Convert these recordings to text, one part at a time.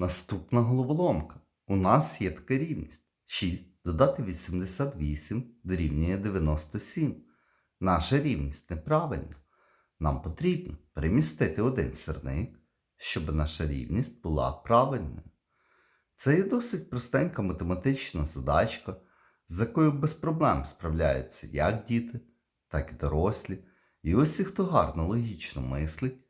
Наступна головоломка. У нас є така рівність. 6 додати 88 дорівнює 97. Наша рівність неправильна. Нам потрібно перемістити один сірник, щоб наша рівність була правильною. Це є досить простенька математична задачка, з якою без проблем справляються як діти, так і дорослі. І усі, хто гарно логічно мислить,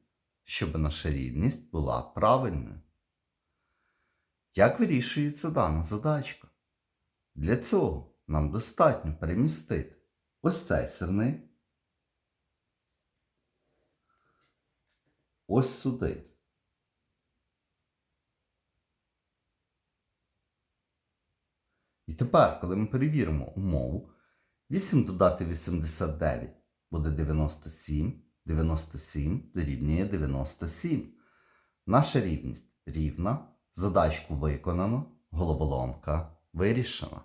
щоб наша рівність була правильною. Як вирішується дана задачка? Для цього нам достатньо перемістити ось цей сирник ось сюди. І тепер, коли ми перевіримо умову, 8 додати 89 буде 97, 97 дорівнює 97. Наша рівність рівна, задачку виконано, головоломка вирішена.